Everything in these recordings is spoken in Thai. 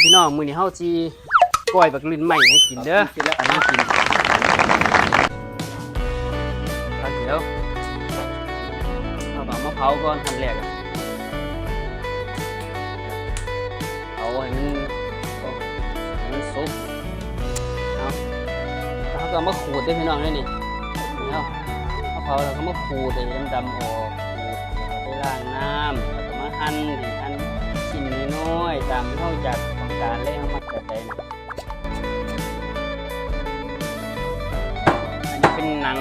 ครับพี่น้องมื้อนี้เฮาสิก้อยบักลินใหม่ให้กินเด้อกินแล้วอันนี้กินอันเดี๋ยวเอาเอามาเผาก่อนทันแรกอะเผาให้มันให้มันสุกเอาแล้วก็มาขูดด้วยพี่น้องด้วยนี่เอาเอาเผาแล้วก็มาขูดไอ้ดำๆออกล้วก็ไปล้างน้ำแล้วก็มาหั่นหั่นชิ้นน้อยๆตามที่เราอยา การเลยเอามาแบบใดนะอันนี้เป็นหนัง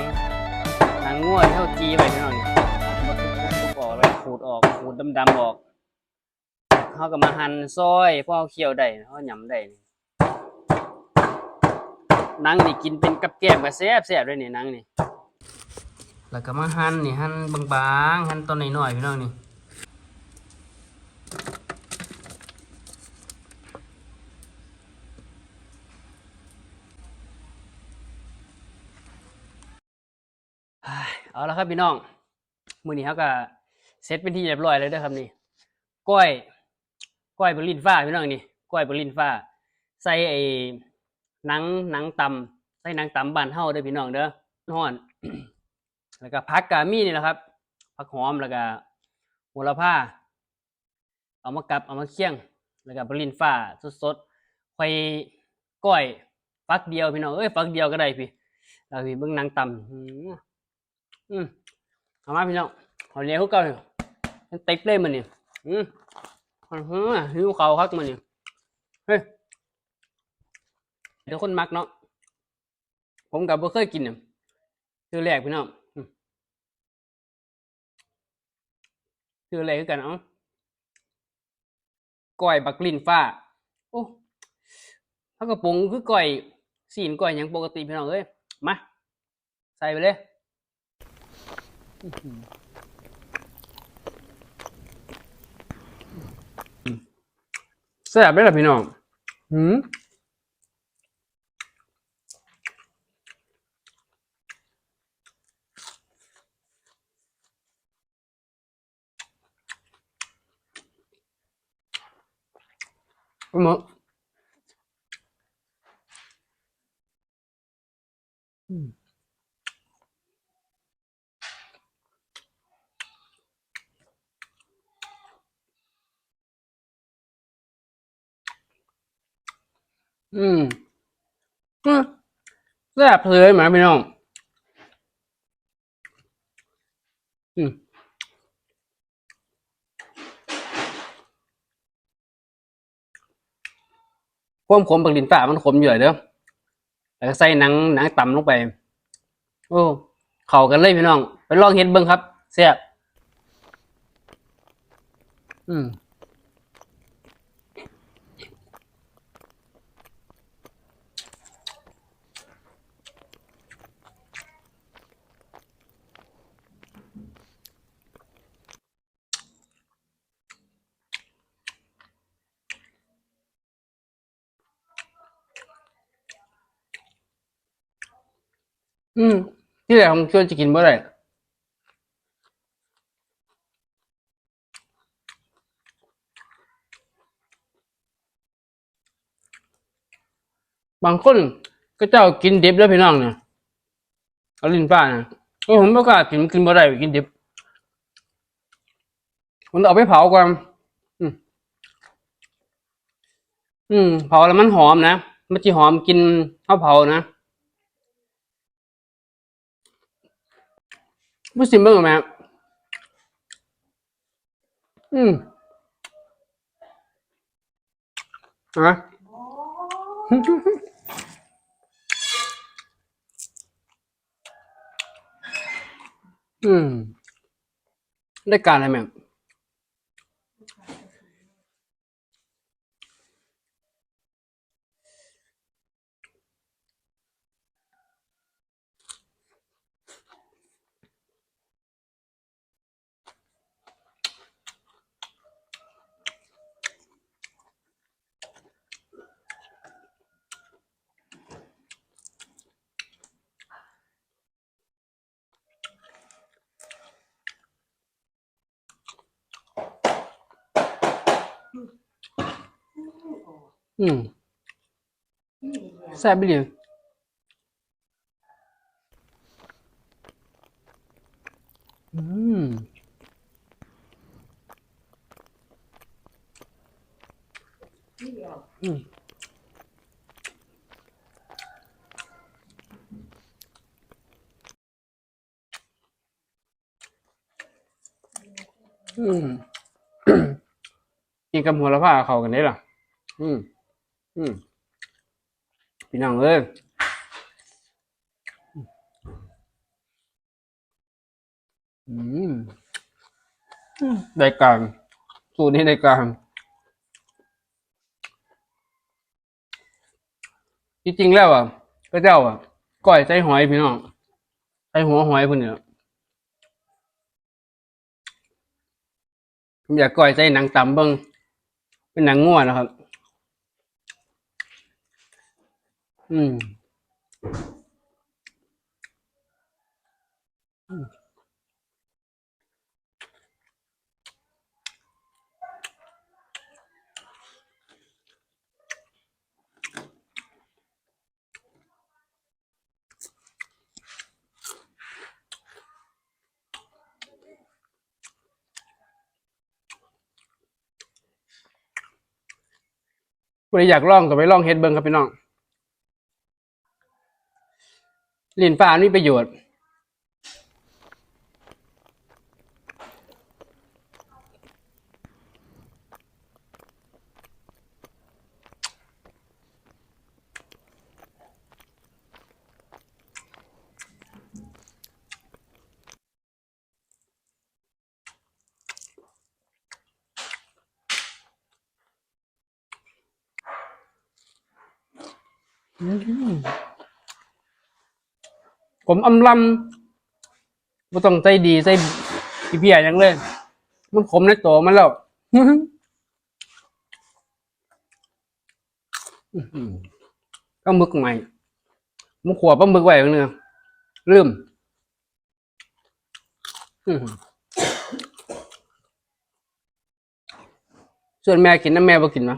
หนังง่วที่เขาจีไปพี่น้องนี่อามาทุบๆออกแล้วขูดออกขูดดำๆออกเขาก็มาหั่นซอยพอเขาเคี่ยวได้เขาหยำได้นี่หนังนี่กินเป็นกับแกล้มกับแซ่บแซ่บด้วยนี่หนังนี่แล้วก็มาหั่นนี่หั่นบางๆหั่นตอนน้อยๆพี่น้องนี่ เอาละครับพี่น้องมือนี้เขาก็เสร็จเป็นที่เรียบร้อยแล้วด้อครับนี่ก้อยก้อยบรินฟ้าพี่น้องนี่ก้อยบรินฟ้า ใส่ไอ้หนังหนังตำใส่หนังตำบานเฮาด้อพี่น้องเด้อฮ้อนแล้วก็ผักกามีนี่แหละครับผักหอมแล้วก็โหระพาเอามากับเอามาเคี่ยง แล้วก็บรินฟ้าสดๆค่ก้อยฟักเดียวพี่น้องเอ้ยฟักเดียวก็ได้พี่แล้วพี่เบิ่งหนังตำ อืออืมเอามาพี่น้องเอาเลี้ยงเขาเก่าอยู่มันติ๊กเลยมันเนี่อืมอื้อหิวเขาวคักมันเนี่ยเฮ้ยเดี๋ยวคนมักเนาะผมกับบ่เคยกินเนี่ยคือแรกพี่น้องคืออะไรกันเอ้าก้อยบักลินฟ้า โอ้ถ้ากระปุงคือก้อยสีนก้อยอย่างปกติพี่น้องเอ้ยมา ใส่ไปเลย แซ่บเลยล่ะพี่น้องหืมเอาหม อืมอืมแซ่บเลยไหมพี่น้อง อืมความขมปักดินฟ้ามันขมอยู่เลยเด้อแล้วก็ใส่หนังหนังต่ำลงไป โอ้ เข้ากันเลยพี่น้อง ไปลองเฮ็ดเบิ่งครับแซ่บอืม อืม ที่แรกผมชวนจะกินบ่ได้บางคนก็เจ้ากินดิบแล้วพี่น้องเนี่ยเอาลิ้นป้านะโอ้ผมไม่กล้ากินกินบ่ได้กินดิบผมเอาไปเผาก่อนอืม อืม เผาแล้วมันหอมนะมันจะหอมกินข้าวเผานะ ผู้สิมเบิ่งเอาไหมครับอืมฮะอืม ได้การอะไรแม่ อืมแซ่บไปเลยอืมอืมอืม กินกับหัวละผ้าเข้ากันได้หรออืม อืม พี่น้องเอ้ยอืมอืมได้การสูตรนี้ได้การจริงๆแล้วอะ ก็เจ้าอะก้อยใส่หอยพี่น้องใส่หัวหอยพุ่นเนี่ยผมอยากก้อยใส่หนังตำเบิ่ง เป็นหนังง่วนะครับ อืม บริอยากลองก็ไปลองเฮ็ดเบิ่งครับพี่น้องลิ้นฟ้ามีประโยชน์ ผมอำลำบ่ต้องใจดีใจเพียอย่างเลย มันขมในตัวมันแล้วอื้อหือก็มึกใหม่มึกขวบปลาหมึกไว้เนื้อลืมส่วนแม่กินนะแม่บ่กินนะ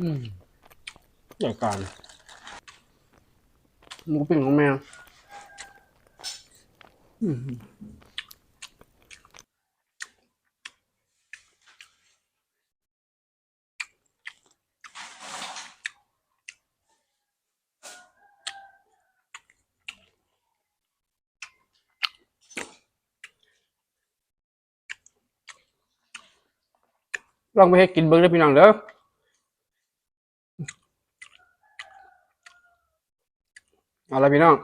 อืมใหญ่การหมูปิ้งของแมวอืมลองไปให้กินเบิ้งได้พี่น้องเด้อ เอาละพี่น้อง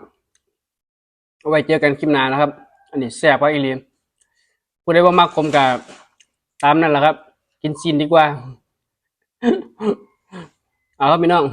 เอาไว้เจอกันคลิปหน้านะครับ อันนี้แซ่บว่าอีเลียนผู้ใดว่ามักผมกับตามนั่นแหละครับ กินซีนดีกว่า เอาครับพี่น้อง